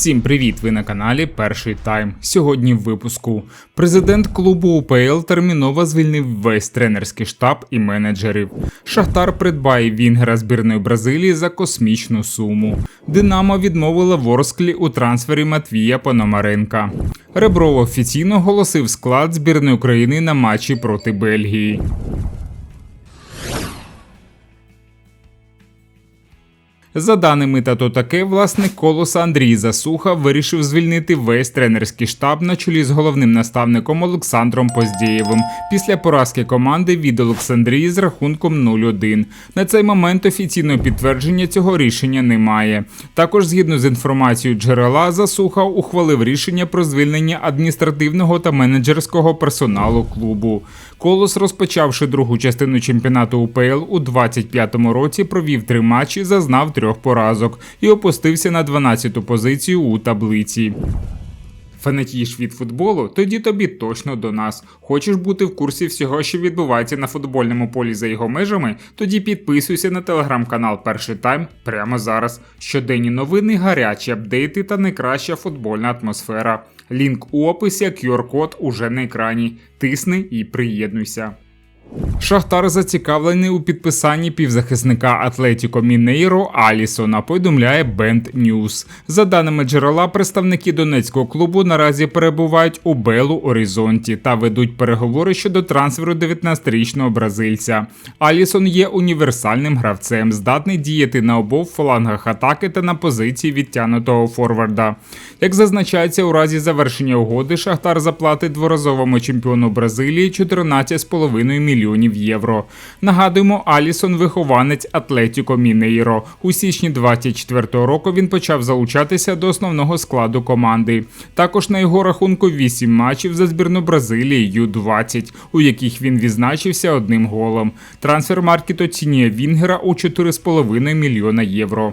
Всім привіт! Ви на каналі Перший Тайм. Сьогодні в випуску президент клубу УПЛ терміново звільнив весь тренерський штаб і менеджерів. Шахтар придбає Вінгера збірної Бразилії за космічну суму. Динамо відмовила Ворсклі у трансфері Матвія Пономаренка. Ребров офіційно оголосив склад збірної України на матчі проти Бельгії. За даними та таке, власник колоса Андрій Засуха вирішив звільнити весь тренерський штаб на чолі з головним наставником Олександром Поздєєвим після поразки команди від Олександрії з рахунком 0-1. На цей момент офіційного підтвердження цього рішення немає. Також, згідно з інформацією джерела, Засуха ухвалив рішення про звільнення адміністративного та менеджерського персоналу клубу. Колос, розпочавши другу частину чемпіонату УПЛ у 25-му році, провів три матчі, зазнав трьох поразок і опустився на 12-ту позицію у таблиці. Фанатієш від футболу? Тоді тобі точно до нас. Хочеш бути в курсі всього, що відбувається на футбольному полі за його межами? Тоді підписуйся на телеграм-канал Перший Тайм прямо зараз. Щоденні новини, гарячі апдейти та найкраща футбольна атмосфера. Лінк у описі, QR-код уже на екрані. Тисни і приєднуйся. Шахтар зацікавлений у підписанні півзахисника Атлетіко Мінейро Алісона. Повідомляє Бенд Ньюс. За даними джерела, представники донецького клубу наразі перебувають у Белу Орізонті та ведуть переговори щодо трансферу 19-річного бразильця. Алісон є універсальним гравцем, здатний діяти на обох флангах атаки та на позиції відтянутого форварда. Як зазначається, у разі завершення угоди Шахтар заплатить дворазовому чемпіону Бразилії 14,5 мільйонів мільйонів євро. Нагадуємо, Алісон вихованець Атлетіко Мінейро. У січні 24-го року він почав залучатися до основного складу команди. Також на його рахунку 8 матчів за збірну Бразилії Ю-20, у яких він відзначився одним голом. Трансфер маркет оцінює Вінгера у 4,5 мільйона євро.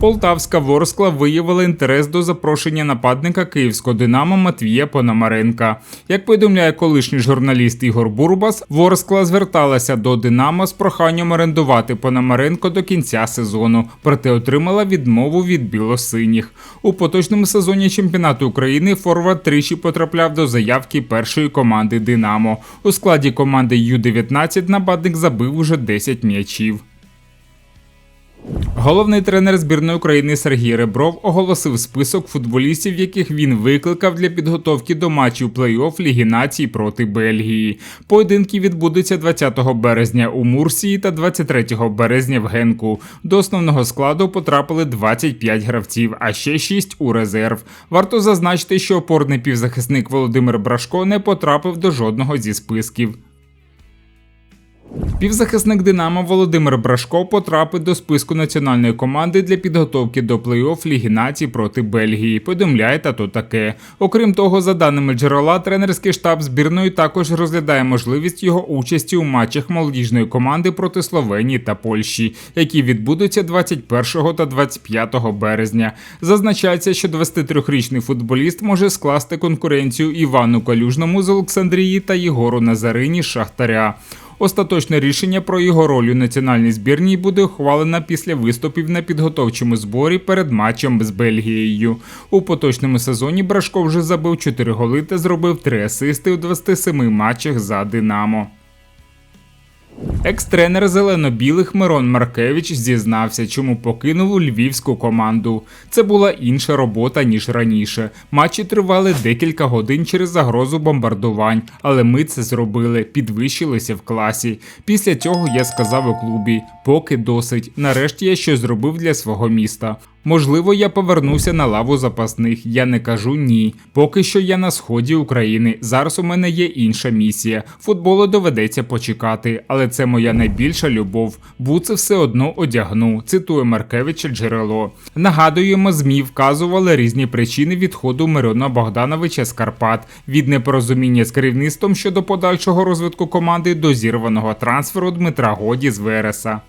Полтавська Ворскла виявила інтерес до запрошення нападника київського Динамо Матвія Пономаренка. Як повідомляє колишній журналіст Ігор Бурбас, Ворскла зверталася до Динамо з проханням орендувати Пономаренко до кінця сезону, проте отримала відмову від білосиніх. У поточному сезоні чемпіонату України Форвард тричі потрапляв до заявки першої команди Динамо. У складі команди Ю-19 нападник забив уже 10 м'ячів. Головний тренер збірної України Сергій Ребров оголосив список футболістів, яких він викликав для підготовки до матчів плей-офф Ліги націй проти Бельгії. Поєдинки відбудуться 20 березня у Мурсії та 23 березня в Генку. До основного складу потрапили 25 гравців, а ще 6 у резерв. Варто зазначити, що опорний півзахисник Володимир Брашко не потрапив до жодного зі списків. Півзахисник Динамо Володимир Брашко потрапить до списку національної команди для підготовки до плей-офф Ліги націй проти Бельгії. Повідомляє та то таке. Окрім того, за даними джерела, тренерський штаб збірної також розглядає можливість його участі у матчах молодіжної команди проти Словенії та Польщі, які відбудуться 21 та 25 березня. Зазначається, що 23-річний футболіст може скласти конкуренцію Івану Калюжному з Олександрії та Єгору Назарині Шахтаря. Остаточне рішення про його роль у національній збірній буде ухвалено після виступів на підготовчому зборі перед матчем з Бельгією. У поточному сезоні Брашко вже забив 4 голи та зробив 3 асисти у 27 матчах за Динамо. Екс-тренер зелено-білих Мирон Маркевич зізнався, чому покинув львівську команду. Це була інша робота ніж раніше. Матчі тривали декілька годин через загрозу бомбардувань, але ми це зробили, підвищилися в класі. Після цього я сказав у клубі: поки досить. Нарешті я щось зробив для свого міста. Можливо, я повернуся на лаву запасних. Я не кажу ні. Поки що я на сході України. Зараз у мене є інша місія. Футболу доведеться почекати, але це моя найбільша любов. Буци все одно одягну. Цитує Маркевича джерело. Нагадуємо, змі вказували різні причини відходу Мирона Богдановича з Карпат від непорозуміння з керівництвом щодо подальшого розвитку команди до зірваного трансферу Дмитра Годі з Вереса.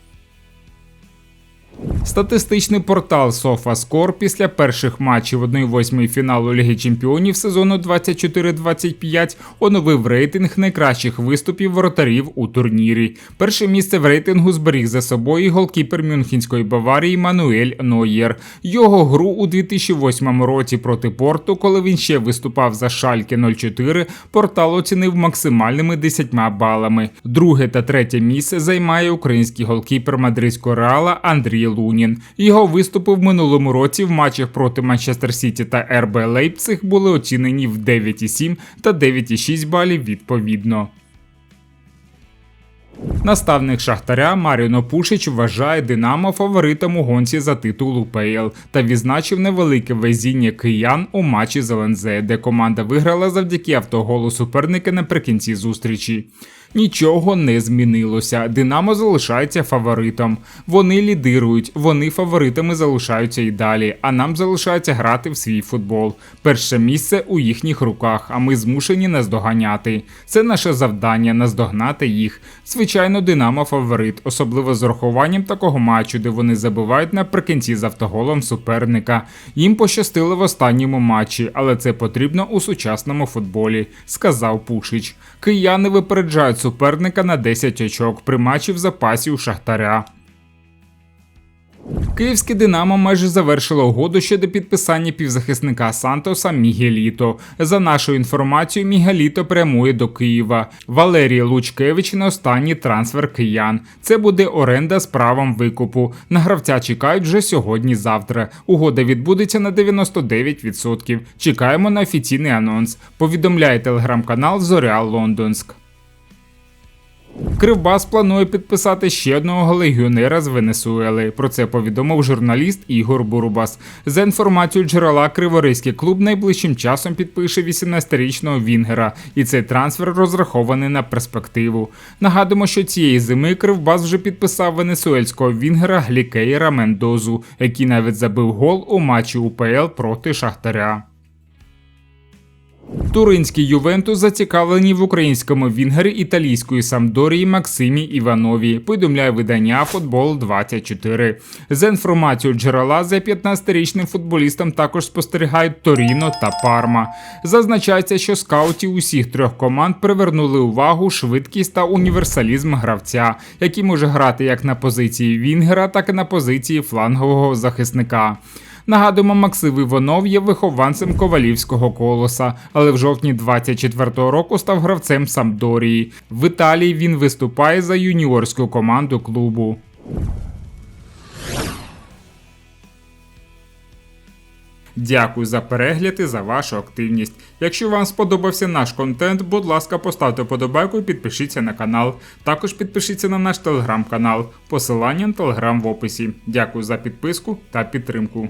Статистичний портал SofaScore після перших матчів 1-8 фіналу Ліги Чемпіонів сезону 24-25 оновив рейтинг найкращих виступів воротарів у турнірі. Перше місце в рейтингу зберіг за собою голкіпер Мюнхенської Баварії Мануель Нойєр. Його гру у 2008 році проти Порту, коли він ще виступав за Шальке 04, портал оцінив максимальними 10 балами. Друге та третє місце займає український голкіпер мадридського реала Андрій Лунін. Його виступи в минулому році в матчах проти Манчестер Сіті та РБ Лейпциг були оцінені в 9,7 та 9,6 балів відповідно. Наставник Шахтаря Маріно Пушич вважає Динамо фаворитом у гонці за титул УПЛ та відзначив невелике везіння киян у матчі з ЛНЗ, де команда виграла завдяки автоголу суперника наприкінці зустрічі. Нічого не змінилося. Динамо залишається фаворитом. Вони лідирують, вони фаворитами залишаються і далі. А нам залишається грати в свій футбол. Перше місце у їхніх руках, а ми змушені наздоганяти. Це наше завдання наздогнати їх. Звичайно, Динамо фаворит, особливо з урахуванням такого матчу, де вони забивають наприкінці з автоголом суперника. Їм пощастило в останньому матчі, але це потрібно у сучасному футболі, сказав Пушич. Кияни випереджають суперника на 10 очок при матчі в запасі у Шахтаря. Київське Динамо майже завершило угоду щодо підписання півзахисника Сантоса Мігеліто. За нашою інформацією, Мігеліто прямує до Києва. Валерій Лучкевич на останній трансфер киян. Це буде оренда з правом викупу. На гравця чекають вже сьогодні-завтра. Угода відбудеться на 99%. Чекаємо на офіційний анонс. Повідомляє телеграм-канал Зоря Лондонськ. Кривбас планує підписати ще одного легіонера з Венесуели. Про це повідомив журналіст Ігор Бурбас. За інформацією джерела, Криворізький клуб найближчим часом підпише 18-річного Вінгера, і цей трансфер розрахований на перспективу. Нагадуємо, що цієї зими Кривбас вже підписав венесуельського Вінгера Глікейра Мендозу, який навіть забив гол у матчі УПЛ проти Шахтаря. Туринський Ювентус зацікавлені в українському вінгері італійської Самдорії Максимі Іванові. Повідомляє видання Футбол 24 За інформацією джерела за 15-річним футболістом також спостерігають Торіно та Парма. Зазначається, що скаутів усіх трьох команд привернули увагу швидкість та універсалізм гравця, який може грати як на позиції Вінгера, так і на позиції флангового захисника. Нагадуємо, Максим Іванов є вихованцем ковалівського колоса, але в жовтні 24-го року став гравцем Самдорії. В Італії він виступає за юніорську команду клубу. Дякую за перегляд і за вашу активність. Якщо вам сподобався наш контент, будь ласка, поставте подобайку і підпишіться на канал. Також підпишіться на наш телеграм-канал. Посилання на телеграм в описі. Дякую за підписку та підтримку.